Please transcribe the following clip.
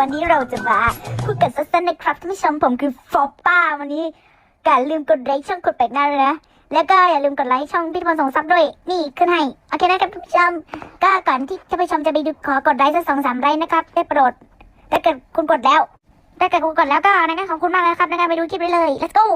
วันนี้เราจะมาพูดกันสั้นๆนะครับท่านผู้ชมผมคือฟอปป้าวันนี้อย่าลืมกดไลค์ช่องกดแปลกหน้าเลยนะแล้วก็อย่าลืมกดไลค์ช่องพี่พลสองซับด้วย นี่ขึ้นให้โอเคนะครับท่านผู้ชมก็ก่อนที่ท่านผู้ชมจะไปดูขอกดไลค์สักสองสามไลค์นะครับได้โปรดถ้าเกิดคุณกดแล้วถ้าเกิดคุณกดแล้วก็นะครับขอบคุณมากเลยนะครับในการไปดูคลิปได้เลย let's go